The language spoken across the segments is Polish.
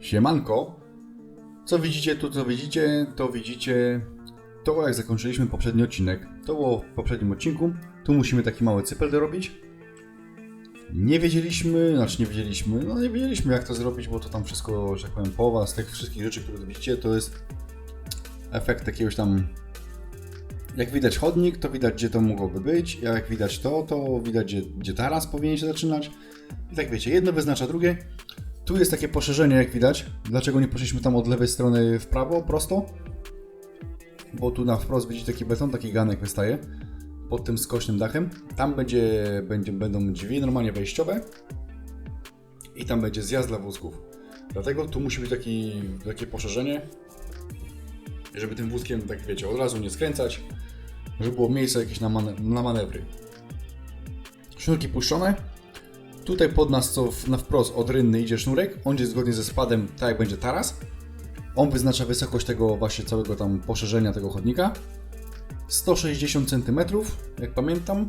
Siemanko. Co widzicie tu, co widzicie, to widzicie to jak zakończyliśmy poprzedni odcinek. To było w poprzednim odcinku. Tu musimy taki mały cypel dorobić. Nie wiedzieliśmy, znaczy nie wiedzieliśmy, no nie wiedzieliśmy jak to zrobić, bo to tam wszystko, że tak powiem, połowa z tych wszystkich rzeczy, które widzicie, to jest efekt jakiegoś tam jak widać chodnik, to widać gdzie to mogłoby być, jak widać to, to widać gdzie, gdzie taras powinien się zaczynać. I tak wiecie, jedno wyznacza drugie. Tu jest takie poszerzenie jak widać. Dlaczego nie poszliśmy tam od lewej strony w prawo, prosto? Bo tu na wprost widzicie taki beton, taki ganek wystaje pod tym skośnym dachem. Tam będzie, będzie, będą drzwi normalnie wejściowe i tam będzie zjazd dla wózków. Dlatego tu musi być taki, takie poszerzenie, żeby tym wózkiem, tak wiecie, od razu nie skręcać, żeby było miejsce jakieś na, mane na manewry. Sznurki puszczone. Tutaj pod nas, co na wprost od rynny idzie sznurek, on jest zgodnie ze spadem, tak jak będzie taras. On wyznacza wysokość tego właśnie całego tam poszerzenia tego chodnika. 160 cm, jak pamiętam,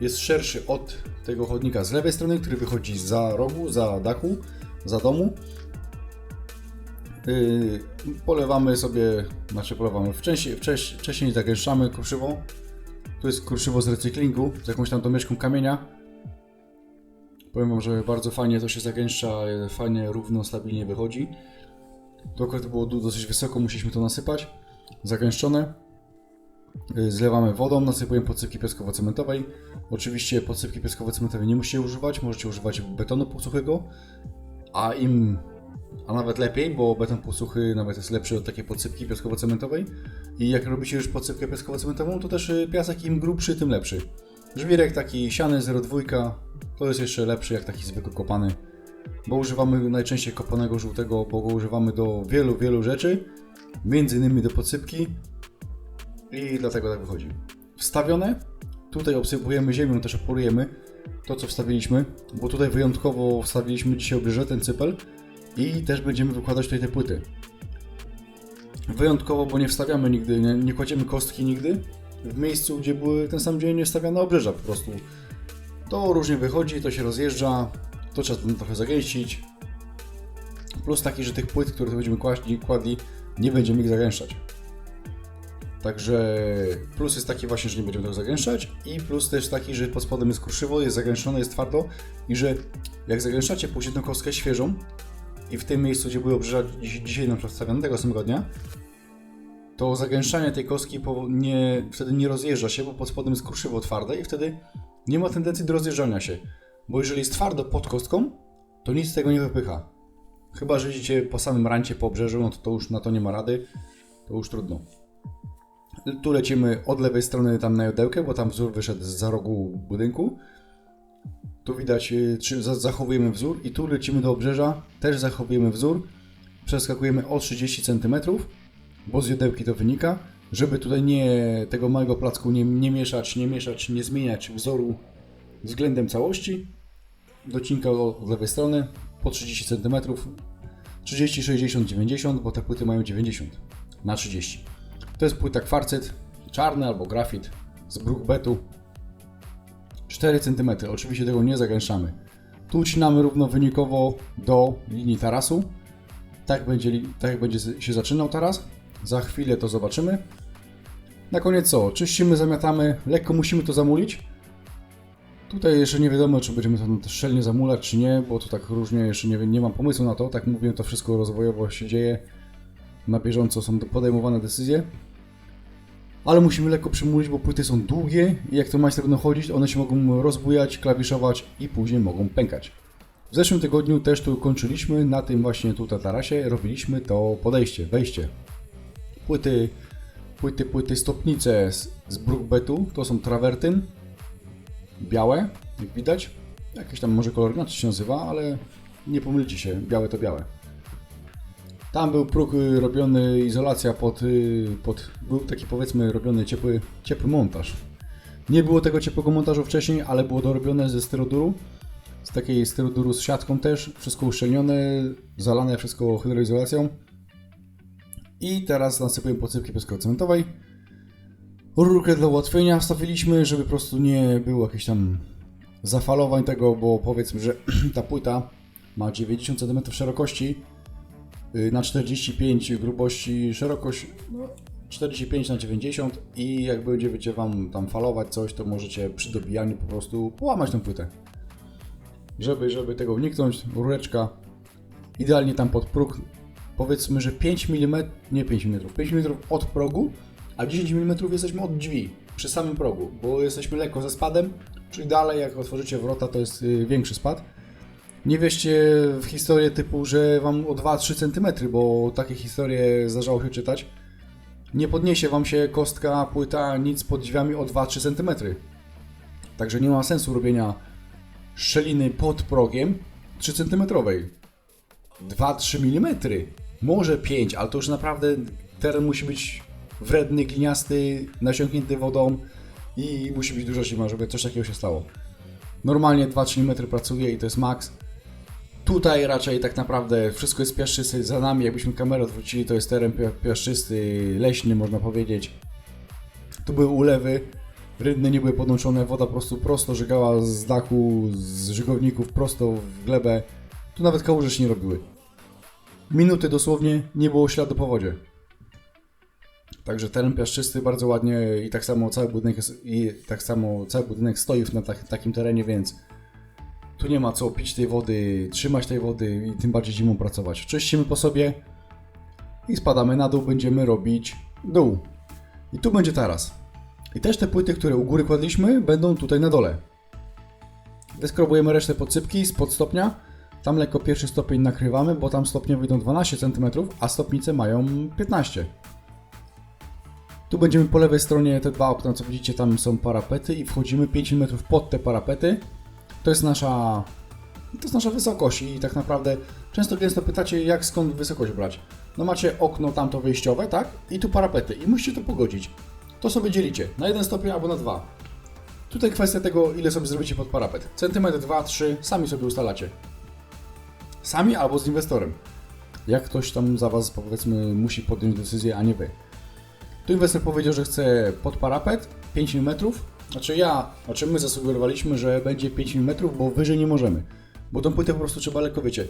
jest szerszy od tego chodnika z lewej strony, który wychodzi za rogu, za dachu, za domu. Yy, polewamy sobie, znaczy polewamy, wcześniej, wcześniej, wcześniej zagęszczamy kruszywo. Tu jest kruszywo z recyklingu, z jakąś tam domieszką kamienia. Powiem wam, że bardzo fajnie to się zagęszcza, fajnie, równo, stabilnie wychodzi. To akurat było dosyć wysoko, musieliśmy to nasypać. Zagęszczone. Yy, Zlewamy wodą, nasypujemy podsypki piaskowo-cementowej. Oczywiście podsypki piaskowo-cementowej nie musicie używać, możecie używać betonu półsuchego. A im, a nawet lepiej, bo beton półsuchy nawet jest lepszy od takiej podsypki piaskowo-cementowej. I jak robicie już podsypkę piaskowo-cementową, to też y, piasek im grubszy, tym lepszy. Żwirek taki siany 0,2 to jest jeszcze lepszy jak taki zwykły kopany. Bo używamy najczęściej kopanego żółtego, bo go używamy do wielu, wielu rzeczy. Między innymi do podsypki. I dlatego tak wychodzi. Wstawione. Tutaj obsypujemy ziemią, też oporujemy to, co wstawiliśmy, bo tutaj wyjątkowo wstawiliśmy dzisiaj obrzeże, ten cypel i też będziemy wykładać tutaj te płyty. Wyjątkowo, bo nie wstawiamy nigdy, nie, nie kładziemy kostki nigdy w miejscu, gdzie były ten sam dzień stawiane obrzeża po prostu. To różnie wychodzi, to się rozjeżdża, to trzeba tam trochę zagęścić. Plus taki, że tych płyt, które będziemy kładli, kładli nie będziemy ich zagęszczać. Także plus jest taki właśnie, że nie będziemy tego zagęszczać i plus też taki, że pod spodem jest kruszywo, jest zagęszczone, jest twardo i że jak zagęszczacie później jedną kostkę świeżą i w tym miejscu, gdzie były obrzeża dzisiaj na przykład wstawione tego samego dnia, to zagęszczanie tej kostki nie, wtedy nie rozjeżdża się, bo pod spodem jest kruszywo twarde i wtedy nie ma tendencji do rozjeżdżania się. Bo jeżeli jest twardo pod kostką, to nic z tego nie wypycha. Chyba, że idziecie po samym rancie po obrzeżu, no to, to już na to nie ma rady, to już trudno. Tu lecimy od lewej strony tam na jodełkę, bo tam wzór wyszedł z rogu budynku. Tu widać, y, czy za- zachowujemy wzór i tu lecimy do obrzeża, też zachowujemy wzór. Przeskakujemy o 30 cm, bo z jodełki to wynika, żeby tutaj nie tego małego placku nie, nie mieszać, nie mieszać, nie zmieniać wzoru względem całości. Docinka od lewej strony po 30 cm. 30, 60, 90, bo te płyty mają 90 na 30. To jest płyta kwarcyt, czarny albo grafit z brookbetu. 4 cm. Oczywiście tego nie zagęszczamy. Tu ucinamy równo wynikowo do linii tarasu. Tak będzie, tak będzie się zaczynał taras. Za chwilę to zobaczymy. Na koniec co? Czyścimy, zamiatamy. Lekko musimy to zamulić. Tutaj jeszcze nie wiadomo, czy będziemy to szczelnie zamulać, czy nie, bo to tak różnie, jeszcze nie, nie mam pomysłu na to. Tak mówię, to wszystko rozwojowo się dzieje. Na bieżąco są podejmowane decyzje. Ale musimy lekko przymulić, bo płyty są długie i jak to majster będą chodzić, one się mogą rozbujać, klawiszować i później mogą pękać. W zeszłym tygodniu też tu kończyliśmy, na tym właśnie tutaj tarasie robiliśmy to podejście, wejście. Płyty, płyty, płyty, stopnice z, z brookbetu, to są trawertyn, białe, jak widać. Jakiś tam może kolor inaczej się nazywa, ale nie pomylicie się, białe to białe. Tam był próg y, robiony, izolacja pod, y, pod był taki powiedzmy robiony ciepły, ciepły montaż. Nie było tego ciepłego montażu wcześniej, ale było dorobione ze styroduru. Z takiej styroduru z siatką też, wszystko uszczelnione, zalane wszystko hydroizolacją. I teraz nasypujemy podsypki piaskowo-cementowej. Rurkę dla ułatwienia wstawiliśmy, żeby po prostu nie było jakichś tam zafalowań tego, bo powiedzmy, że ta płyta ma 90 cm szerokości y, na 45 grubości szerokość no, 45 na 90 i jak będzie wiecie wam tam falować coś, to możecie przy dobijaniu po prostu połamać tę płytę. Żeby, żeby tego uniknąć, rureczka idealnie tam pod próg, powiedzmy, że 5 mm, nie 5 mm, 5 mm od progu, a 10 mm jesteśmy od drzwi, przy samym progu, bo jesteśmy lekko ze spadem, czyli dalej jak otworzycie wrota to jest y, większy spad. Nie wierzcie w historię typu, że wam o 2-3 cm, bo takie historie zdarzało się czytać. Nie podniesie wam się kostka, płyta, nic pod drzwiami o 2-3 cm. Także nie ma sensu robienia szczeliny pod progiem 3 cm. 2-3 mm. Może 5, ale to już naprawdę teren musi być wredny, gliniasty, nasiąknięty wodą i musi być dużo zima, żeby coś takiego się stało. Normalnie 2-3 mm pracuje i to jest maks. Tutaj raczej tak naprawdę wszystko jest piaszczysty za nami. Jakbyśmy kamerę odwrócili, to jest teren pia- piaszczysty, leśny, można powiedzieć. Tu były ulewy, rydne nie były podłączone, woda po prostu prosto żygała z dachu, z żygowników prosto w glebę. Tu nawet kałuże się nie robiły. Minuty dosłownie nie było śladu po wodzie. Także teren piaszczysty bardzo ładnie i tak samo cały budynek jest, i tak samo cały budynek stoi na tak, takim terenie, więc tu nie ma co pić tej wody, trzymać tej wody i tym bardziej zimą pracować. Czyścimy po sobie i spadamy na dół, będziemy robić dół. I tu będzie taras. I też te płyty, które u góry kładliśmy, będą tutaj na dole. Wyskrobujemy resztę podsypki spod stopnia. Tam lekko pierwszy stopień nakrywamy, bo tam stopnie wyjdą 12 cm, a stopnice mają 15 tu będziemy po lewej stronie te dwa okna, co widzicie, tam są parapety i wchodzimy 5 mm pod te parapety. To jest nasza to jest nasza wysokość i tak naprawdę często gęsto pytacie, jak skąd wysokość brać. No macie okno tamto wyjściowe, tak? I tu parapety i musicie to pogodzić. To sobie dzielicie na jeden stopień albo na dwa. Tutaj kwestia tego, ile sobie zrobicie pod parapet. Centymetr, dwa, trzy, sami sobie ustalacie. Sami albo z inwestorem. Jak ktoś tam za Was, powiedzmy, musi podjąć decyzję, a nie Wy. Tu inwestor powiedział, że chce pod parapet 5 mm. Znaczy ja, znaczy my zasugerowaliśmy, że będzie 5 mm, bo wyżej nie możemy. Bo tą płytę po prostu trzeba lekko, wiecie,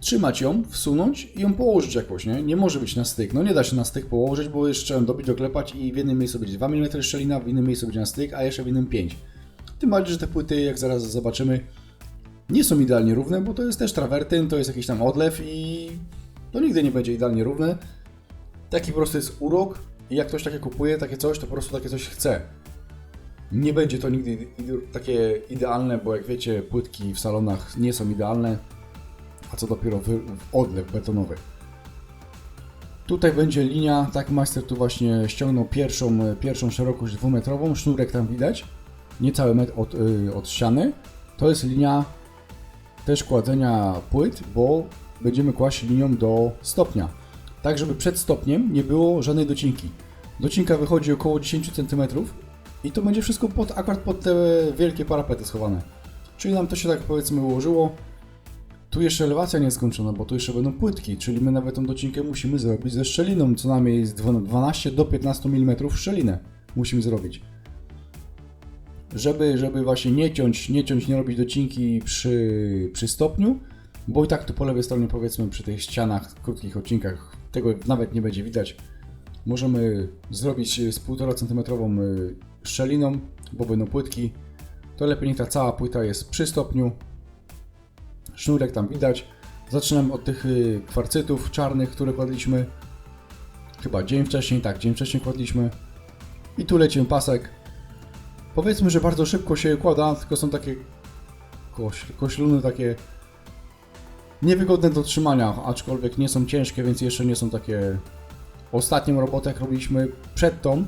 trzymać ją, wsunąć i ją położyć jakoś, nie? Nie może być na styk. No nie da się na styk położyć, bo jeszcze dobić, doklepać i w jednym miejscu będzie 2 mm szczelina, w innym miejscu będzie na styk, a jeszcze w innym 5. Tym bardziej, że te płyty, jak zaraz zobaczymy, nie są idealnie równe, bo to jest też trawertyn, to jest jakiś tam odlew i to nigdy nie będzie idealnie równe. Taki po prostu jest urok i jak ktoś takie kupuje, takie coś, to po prostu takie coś chce. Nie będzie to nigdy takie idealne, bo jak wiecie, płytki w salonach nie są idealne, a co dopiero w, w odlew betonowy. Tutaj będzie linia, tak master tu właśnie ściągnął pierwszą, pierwszą szerokość dwumetrową, sznurek tam widać, niecały metr od, y, od ściany. To jest linia też kładzenia płyt, bo będziemy kłaść linią do stopnia tak żeby przed stopniem nie było żadnej docinki. Docinka wychodzi około 10 cm i to będzie wszystko pod, akurat pod te wielkie parapety schowane. Czyli nam to się tak powiedzmy ułożyło. Tu jeszcze elewacja nie jest skończona, bo tu jeszcze będą płytki, czyli my nawet tą docinkę musimy zrobić ze szczeliną, co najmniej z 12 do 15 mm szczelinę musimy zrobić. Żeby, żeby właśnie nie ciąć, nie ciąć, nie robić docinki przy, przy stopniu, bo i tak tu po lewej stronie powiedzmy przy tych ścianach, krótkich odcinkach tego nawet nie będzie widać. Możemy zrobić z 1,5 cm szczeliną, bo będą płytki. To lepiej niech ta cała płyta jest przy stopniu. Sznurek tam widać. Zaczynam od tych y, kwarcytów czarnych, które kładliśmy. Chyba dzień wcześniej, tak, dzień wcześniej kładliśmy. I tu lecimy pasek. Powiedzmy, że bardzo szybko się układa, tylko są takie koś, kośluny, takie niewygodne do trzymania, aczkolwiek nie są ciężkie, więc jeszcze nie są takie... Ostatnią robotę, jak robiliśmy przed tą,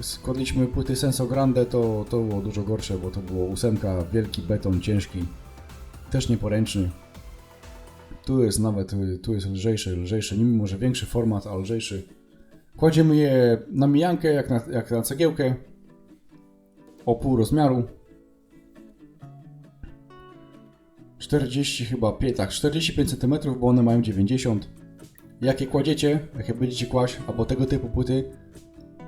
składliśmy płyty Senso Grande, to, to było dużo gorsze, bo to było ósemka, wielki beton, ciężki, też nieporęczny. Tu jest nawet, tu jest lżejszy, lżejszy, mimo że większy format, a lżejszy. Kładziemy je na mijankę, jak na, jak na cegiełkę, o pół rozmiaru. 40 chyba, tak, 45 cm, bo one mają 90. Jak je kładziecie, jak je będziecie kłaść, albo tego typu płyty,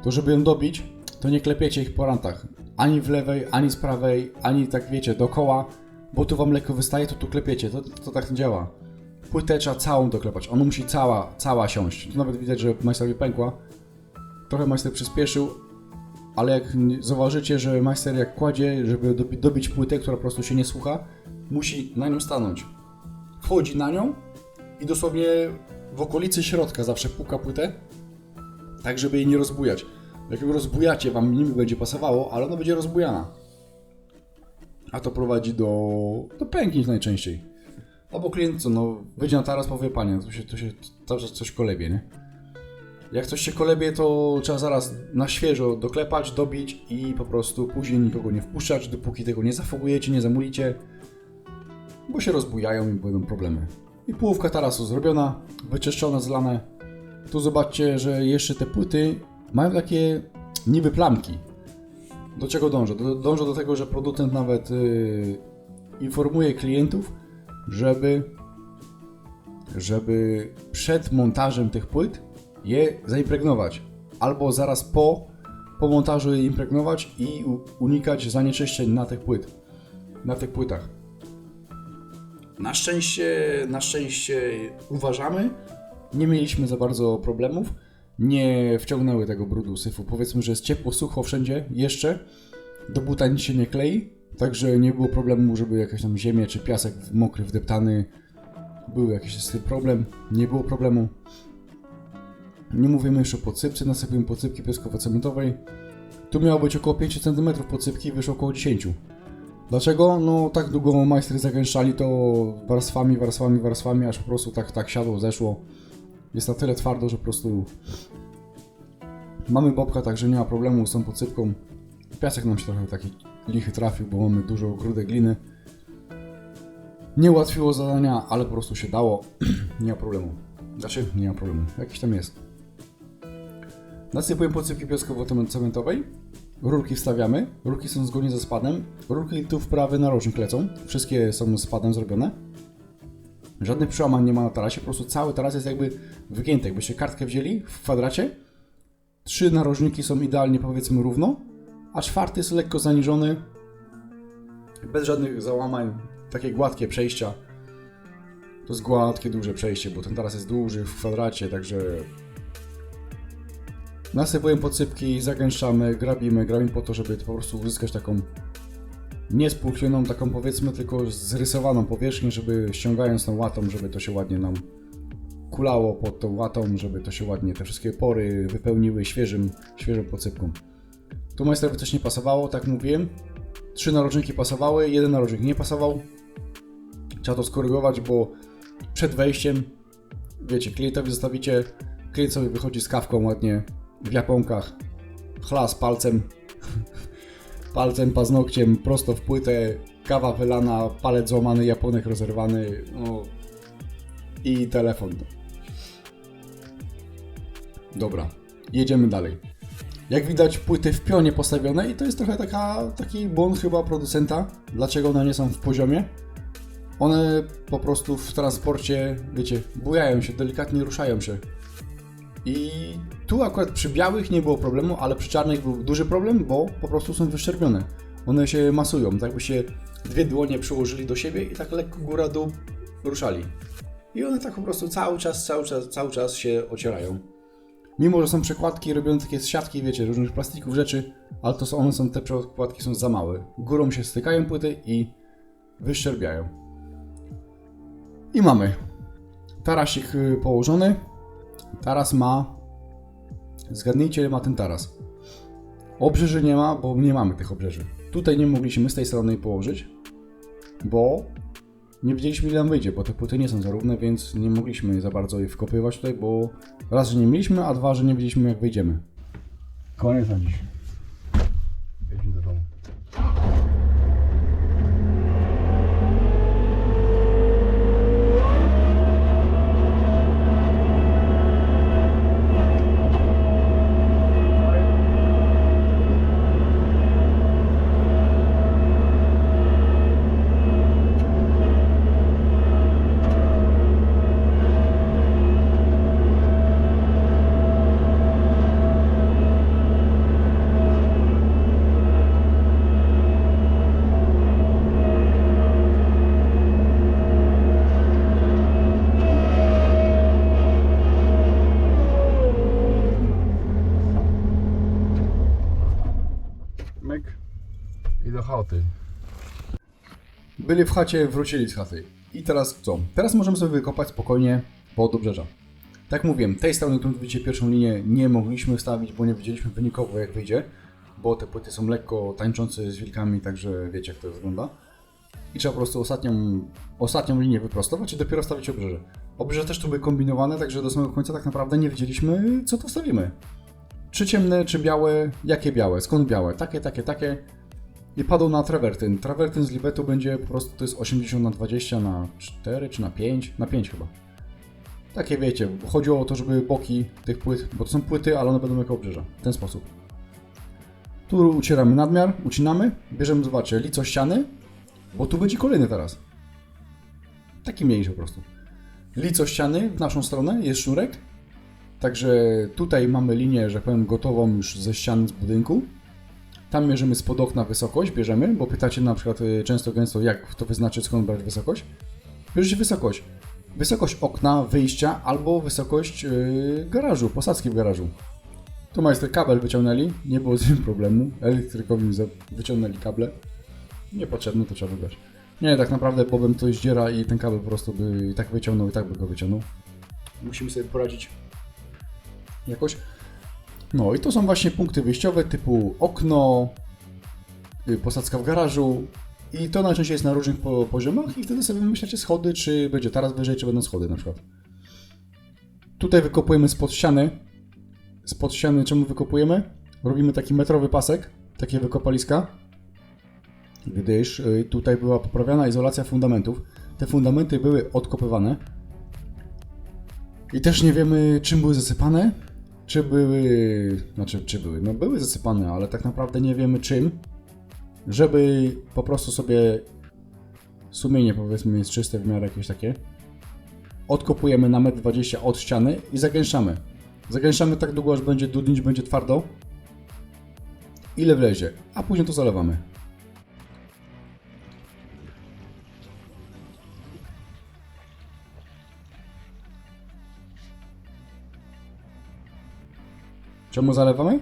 to żeby ją dobić, to nie klepiecie ich po rantach. Ani w lewej, ani z prawej, ani tak wiecie, dookoła, bo tu wam lekko wystaje, to tu klepiecie. To, to tak nie działa. Płytę trzeba całą doklepać. Ona musi cała, cała siąść. Tu nawet widać, że majsterowi pękła. Trochę majster przyspieszył, ale jak zauważycie, że majster jak kładzie, żeby dobi- dobić płytę, która po prostu się nie słucha, musi na nią stanąć. Wchodzi na nią i dosłownie w okolicy środka zawsze puka płytę, tak żeby jej nie rozbujać. Jak ją rozbujacie, wam niby będzie pasowało, ale ona będzie rozbujana. A to prowadzi do, do pęknięć najczęściej. Albo klient co, no, wyjdzie na taras, powie, panie, tu się, się cały czas coś kolebie, nie? Jak coś się kolebie, to trzeba zaraz na świeżo doklepać, dobić i po prostu później nikogo nie wpuszczać, dopóki tego nie zafogujecie, nie zamulicie, bo się rozbujają i będą problemy. I połówka tarasu zrobiona, wyczyszczone, zlane. Tu zobaczcie, że jeszcze te płyty mają takie niby plamki. Do czego dążę? Do, dążę do tego, że producent nawet yy, informuje klientów, żeby, żeby przed montażem tych płyt je zaimpregnować. Albo zaraz po, po montażu je impregnować i unikać zanieczyszczeń na tych płyt, na tych płytach. Na szczęście, na szczęście uważamy, nie mieliśmy za bardzo problemów, nie wciągnęły tego brudu syfu. Powiedzmy, że jest ciepło, sucho wszędzie jeszcze, do buta nic się nie klei, także nie było problemu, żeby jakaś tam ziemię czy piasek mokry, wdeptany, był jakiś z tym problem, nie było problemu. Nie mówimy już o podsypce, nasypujemy podsypki pieskowo-cementowej. Tu miało być około 5 cm podsypki, wyszło około 10 Dlaczego? No tak długo majstry zagęszczali to warstwami, warstwami, warstwami, aż po prostu tak, tak siadło, zeszło. Jest na tyle twardo, że po prostu mamy bobka, także nie ma problemu z tą podsypką. Piasek nam się trochę taki lichy trafił, bo mamy dużo grudek gliny. Nie ułatwiło zadania, ale po prostu się dało. nie ma problemu. Znaczy, nie ma problemu. Jakiś tam jest. Nasypuję podsypki pieskowo-cementowej. Rurki wstawiamy. Rurki są zgodnie ze spadem. Rurki tu wprawy narożnik lecą. Wszystkie są z zrobione. Żadnych przełamań nie ma na tarasie, po prostu cały taras jest jakby wygięty. Jakbyście kartkę wzięli w kwadracie, trzy narożniki są idealnie powiedzmy równo, a czwarty jest lekko zaniżony, bez żadnych załamań, takie gładkie przejścia. To jest gładkie, duże przejście, bo ten taras jest duży w kwadracie, także nasypujemy podsypki, zagęszczamy, grabimy, grabimy po to, żeby po prostu uzyskać taką nie spulchnioną, taką powiedzmy, tylko zrysowaną powierzchnię, żeby ściągając tą łatą, żeby to się ładnie nam kulało pod tą łatą, żeby to się ładnie, te wszystkie pory wypełniły świeżym, świeżą podsypką. Tu majstrowi coś nie pasowało, tak mówiłem. Trzy narożniki pasowały, jeden narożnik nie pasował. Trzeba to skorygować, bo przed wejściem, wiecie, klientowi zostawicie, klient sobie wychodzi z kawką ładnie w japonkach, chlas palcem, palcem, paznokciem prosto w płytę, kawa wylana, palec złamany, japonek rozerwany, no i telefon. Dobra, jedziemy dalej. Jak widać płyty w pionie postawione i to jest trochę taka, taki błąd chyba producenta, dlaczego one nie są w poziomie. One po prostu w transporcie, wiecie, bujają się, delikatnie ruszają się. I tu akurat przy białych nie było problemu, ale przy czarnych był duży problem, bo po prostu są wyszczerbione. One się masują, tak jakby się dwie dłonie przyłożyli do siebie i tak lekko góra-dół ruszali. I one tak po prostu cały czas, cały czas, cały czas się ocierają. Mimo, że są przekładki robione takie z siatki, wiecie, różnych plastików rzeczy, ale to są, one są, te przekładki są za małe. Górą się stykają płyty i wyszczerbiają. I mamy tarasik y, położony. Taras ma. Zgadnijcie, ma ten taras. Obrzeży nie ma, bo nie mamy tych obrzeży. Tutaj nie mogliśmy z tej strony położyć, bo nie wiedzieliśmy, ile nam wyjdzie, bo te płyty nie są zarówne, więc nie mogliśmy za bardzo je wkopywać tutaj, bo raz, że nie mieliśmy, a dwa, że nie wiedzieliśmy, jak wyjdziemy. Koniec na dziś. Chaty. Byli w chacie, wrócili z chaty. I teraz co? Teraz możemy sobie wykopać spokojnie pod obrzeża. Tak mówiłem, tej strony, którą widzicie pierwszą linię, nie mogliśmy wstawić, bo nie wiedzieliśmy wynikowo jak wyjdzie, bo te płyty są lekko tańczące z wilkami, także wiecie jak to wygląda. I trzeba po prostu ostatnią, ostatnią linię wyprostować i dopiero stawić obrzeże. Obrzeża też tu były kombinowane, także do samego końca tak naprawdę nie wiedzieliśmy co to stawimy. Czy ciemne, czy białe, jakie białe, skąd białe, takie, takie, takie. I padł na trawertyn. Trawertyn z Libetu będzie po prostu, to jest 80 na 20 na 4 czy na 5? Na 5 chyba. Takie wiecie, chodziło o to, żeby boki tych płyt, bo to są płyty, ale one będą jako obrzeża. W ten sposób. Tu ucieramy nadmiar, ucinamy, bierzemy, zobaczcie, lico ściany, bo tu będzie kolejny teraz. Taki mniejszy po prostu. Lico ściany w naszą stronę, jest sznurek. Także tutaj mamy linię, że powiem, gotową już ze ścian z budynku. Tam mierzymy spod okna wysokość, bierzemy, bo pytacie na przykład y, często gęsto, jak to wyznaczyć, skąd brać wysokość. Bierzecie wysokość. Wysokość okna, wyjścia albo wysokość yy, garażu, posadzki w garażu. Tu majster kabel wyciągnęli, nie było z tym problemu. Elektrykowi wyciągnęli kable. Niepotrzebne, to trzeba wybrać. Nie, tak naprawdę Bobem to zdziera i ten kabel po prostu by i tak wyciągnął, i tak by go wyciągnął. Musimy sobie poradzić jakoś. No i to są właśnie punkty wyjściowe typu okno, y, posadzka w garażu i to najczęściej jest na różnych po poziomach i wtedy sobie wymyślacie schody, czy będzie taras wyżej, czy będą schody na przykład. Tutaj wykopujemy spod ściany. Spod ściany czemu wykopujemy? Robimy taki metrowy pasek, takie wykopaliska, gdyż y, tutaj była poprawiana izolacja fundamentów. Te fundamenty były odkopywane i też nie wiemy czym były zasypane, czy były, znaczy czy były, no były zasypane, ale tak naprawdę nie wiemy czym, żeby po prostu sobie sumienie powiedzmy jest czyste w miarę jakieś takie, odkopujemy na 1,20 m od ściany i zagęszczamy. Zagęszczamy tak długo, aż będzie dudnić, będzie twardo. Ile wlezie, a później to zalewamy. Czemu zalewamy?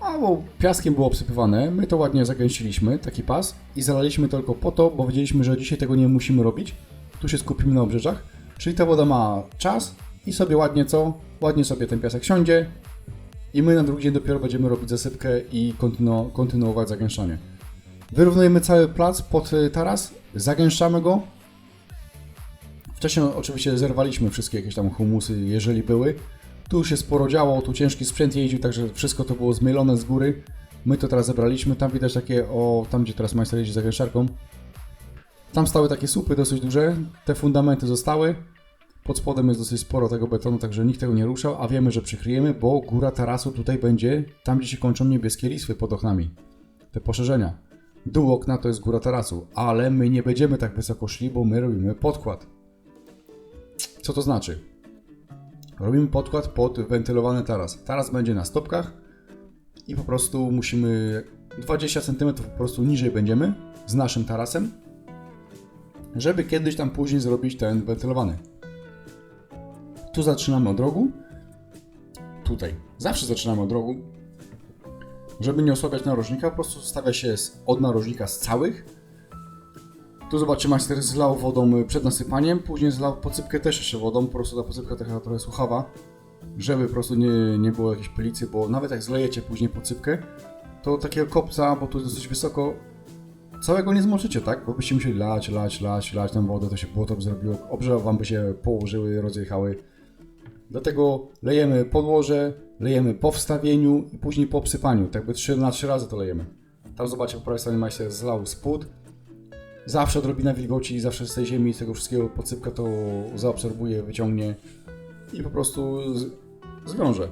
A bo piaskiem było obsypywane, my to ładnie zagęściliśmy, taki pas i zalaliśmy tylko po to, bo wiedzieliśmy, że dzisiaj tego nie musimy robić. Tu się skupimy na obrzeżach, czyli ta woda ma czas i sobie ładnie co? Ładnie sobie ten piasek siądzie i my na drugi dzień dopiero będziemy robić zasypkę i kontynu- kontynuować zagęszczanie. Wyrównujemy cały plac pod y, taras, zagęszczamy go. Wcześniej oczywiście zerwaliśmy wszystkie jakieś tam humusy, jeżeli były. Tu się sporo działo, tu ciężki sprzęt jeździł, także wszystko to było zmielone z góry. My to teraz zebraliśmy, tam widać takie, o, tam gdzie teraz majster jeździ za gęszczarką. Tam stały takie słupy dosyć duże, te fundamenty zostały. Pod spodem jest dosyć sporo tego betonu, także nikt tego nie ruszał, a wiemy, że przykryjemy, bo góra tarasu tutaj będzie tam, gdzie się kończą niebieskie liswy pod oknami. Te poszerzenia. Dół okna to jest góra tarasu, ale my nie będziemy tak wysoko szli, bo my robimy podkład. Co to znaczy? Robimy podkład pod wentylowany taras. Taras będzie na stopkach i po prostu musimy 20 cm po prostu niżej będziemy z naszym tarasem, żeby kiedyś tam później zrobić ten wentylowany. Tu zaczynamy od rogu. Tutaj. Zawsze zaczynamy od rogu. Żeby nie osłabiać narożnika, po prostu stawia się od narożnika z całych. Tu zobaczcie, majster zlał wodą y, przed nasypaniem, później zlał posypkę też jeszcze wodą, po prostu ta posypka taka trochę suchawa, żeby po prostu nie, nie było jakiejś pylicy, bo nawet jak zlejecie później posypkę, to takiego kopca, bo tu jest dosyć wysoko, całego nie zmoczycie, tak? Bo byście musieli lać, lać, lać, lać tam wodę, to się błoto by zrobiło, obrzewa wam by się położyły, rozjechały. Dlatego lejemy podłoże, lejemy po wstawieniu i później po obsypaniu, tak by 3 na 3 razy to lejemy. Tam zobaczcie, po prawej stronie majster zlał spód, zawsze odrobina wilgoci, zawsze z tej ziemi, z tego wszystkiego podsypka to zaobserwuje, wyciągnie i po prostu zwiąże.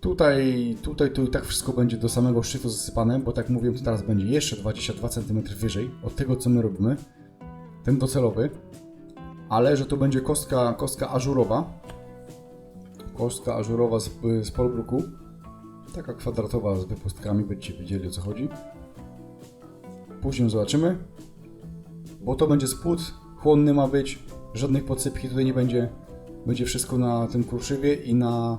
Tutaj, tutaj, tu i tak wszystko będzie do samego szczytu zasypane, bo tak mówiłem, to teraz będzie jeszcze 22 cm wyżej od tego, co my robimy, ten docelowy, ale że to będzie kostka, kostka ażurowa, kostka ażurowa z, z polbruku, taka kwadratowa z wypustkami, będziecie wiedzieli o co chodzi. Później zobaczymy, bo to będzie spód, chłonny ma być, żadnych podsypki tutaj nie będzie. Będzie wszystko na tym kruszywie i na...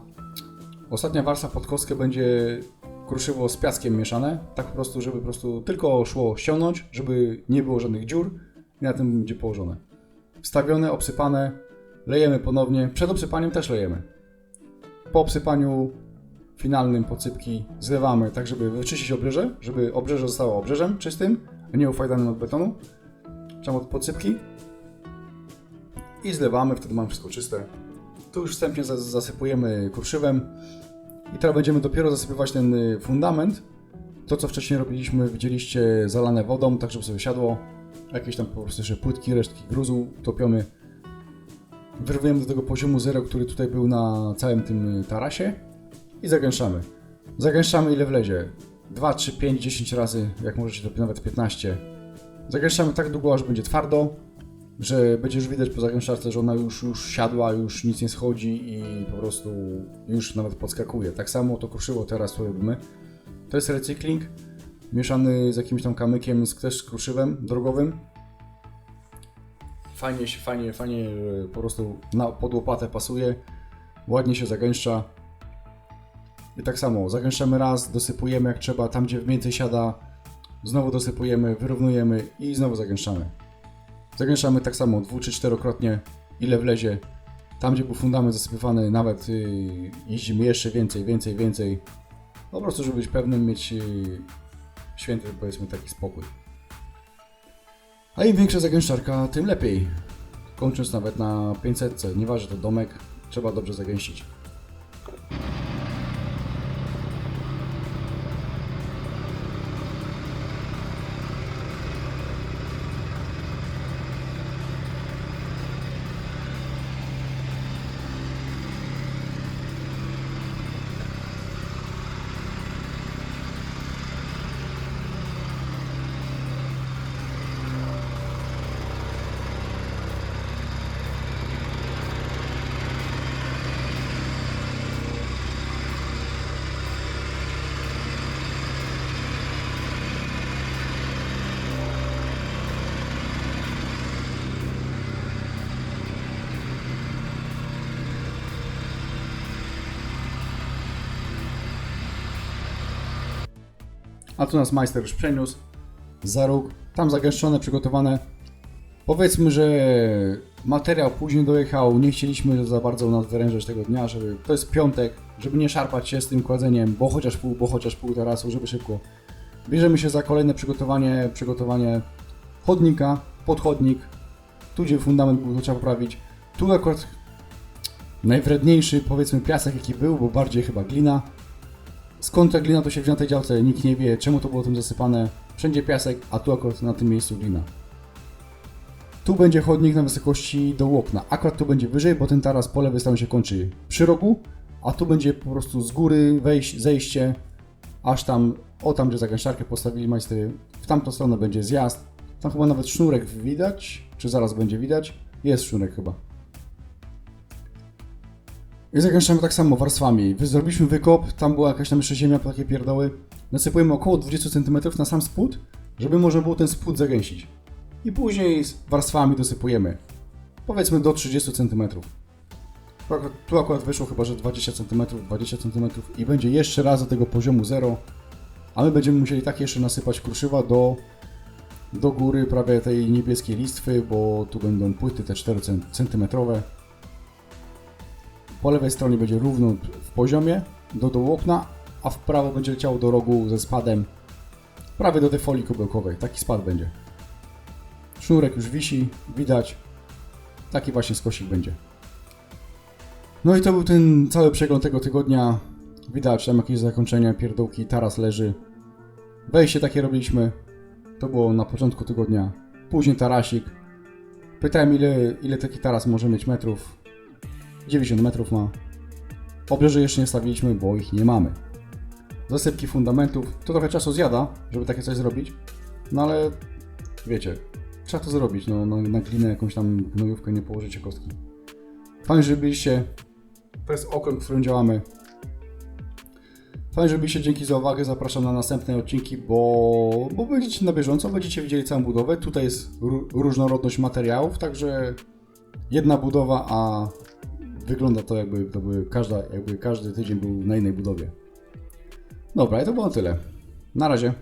Ostatnia warstwa pod będzie kruszywo z piaskiem mieszane, tak po prostu, żeby po prostu tylko szło ściągnąć, żeby nie było żadnych dziur i na tym będzie położone. Wstawione, obsypane, lejemy ponownie. Przed obsypaniem też lejemy. Po obsypaniu finalnym podsypki zlewamy tak, żeby wyczyścić obrzeże, żeby obrzeże zostało obrzeżem czystym, a nie ufajdanym od betonu. Czemu od podsypki. I zlewamy, wtedy mamy wszystko czyste. Tu już wstępnie zas- zasypujemy kurszywem. I teraz będziemy dopiero zasypywać ten y, fundament. To, co wcześniej robiliśmy, widzieliście zalane wodą, tak żeby sobie siadło. Jakieś tam po prostu jeszcze płytki, resztki gruzu topiony. Wyrwujemy do tego poziomu zero, który tutaj był na całym tym y, tarasie i zagęszczamy. Zagęszczamy ile wlezie. 2, 3, 5, 10 razy, jak możecie, nawet 15. Zagęszczamy tak długo, aż będzie twardo, że będzie już widać po zagęszczarce, że ona już, już siadła, już nic nie schodzi i po prostu już nawet podskakuje. Tak samo to kruszyło teraz to robimy. To jest recykling mieszany z jakimś tam kamykiem, z, też z kruszywem drogowym. Fajnie się, fajnie, fajnie po prostu na, pod łopatę pasuje, ładnie się zagęszcza. I tak samo, zagęszczamy raz, dosypujemy jak trzeba, tam gdzie więcej siada, znowu dosypujemy, wyrównujemy i znowu zagęszczamy. Zagęszczamy tak samo dwu czy czterokrotnie, ile wlezie. Tam gdzie był fundament zasypywany, nawet yy, jeździmy jeszcze więcej, więcej, więcej. Po prostu, żeby być pewnym, mieć yy, święty, powiedzmy, taki spokój. A im większa zagęszczarka, tym lepiej. Kończąc nawet na 500, nieważne to domek, trzeba dobrze zagęścić. A tu nas majster już przeniósł za róg. Tam zagęszczone, przygotowane. Powiedzmy, że materiał później dojechał. Nie chcieliśmy za bardzo nadwyrężać tego dnia, żeby. To jest piątek, żeby nie szarpać się z tym kładzeniem, bo chociaż pół, bo chociaż pół tarasu, żeby szybko. Bierzemy się za kolejne przygotowanie, przygotowanie chodnika, podchodnik. Tu gdzie fundament był, to trzeba poprawić. Tu akurat najwredniejszy powiedzmy piasek jaki był, bo bardziej chyba glina. Skąd ta glina to się wzięła na tej działce, nikt nie wie, czemu to było tym zasypane. Wszędzie piasek, a tu akurat na tym miejscu glina. Tu będzie chodnik na wysokości do okna. Akurat tu będzie wyżej, bo ten taras po lewej stronie się kończy przy rogu, a tu będzie po prostu z góry wejść, zejście, aż tam, o tam, gdzie zagęszczarkę postawili majstry, w tamtą stronę będzie zjazd. Tam chyba nawet sznurek widać, czy zaraz będzie widać. Jest sznurek chyba. I zagęszczamy tak samo warstwami. Zrobiliśmy wykop, tam była jakaś tam jeszcze ziemia, takie pierdoły. Nasypujemy około 20 cm na sam spód, żeby można było ten spód zagęścić. I później z warstwami dosypujemy. Powiedzmy do 30 cm. Tu akurat, tu akurat wyszło chyba, że 20 cm, 20 cm i będzie jeszcze raz do tego poziomu 0. A my będziemy musieli tak jeszcze nasypać kruszywa do, do góry prawie tej niebieskiej listwy, bo tu będą płyty te 4 cm. Po lewej stronie będzie równo w poziomie do dołu okna, a w prawo będzie leciało do rogu ze spadem prawie do tej folii kubełkowej. Taki spad będzie. Sznurek już wisi, widać. Taki właśnie skosik będzie. No i to był ten cały przegląd tego tygodnia. Widać tam jakieś zakończenia, pierdółki, taras leży. Wejście takie robiliśmy. To było na początku tygodnia. Później tarasik. Pytałem ile, ile taki taras może mieć metrów. 90 metrów ma. Obrzeży jeszcze nie stawiliśmy, bo ich nie mamy. Zasypki fundamentów. To trochę czasu zjada, żeby takie coś zrobić. No ale wiecie, trzeba to zrobić. No, na, na glinę jakąś tam gnojówkę nie położycie kostki. Fajnie, że byliście. To jest okręg, w którym działamy. Fajnie, że byliście. Dzięki za uwagę. Zapraszam na następne odcinki, bo, bo będziecie na bieżąco, będziecie widzieli całą budowę. Tutaj jest ró- różnorodność materiałów, także jedna budowa, a wygląda to jakby to były każda, jakby każdy tydzień był na innej budowie. Dobra, i to było tyle. Na razie.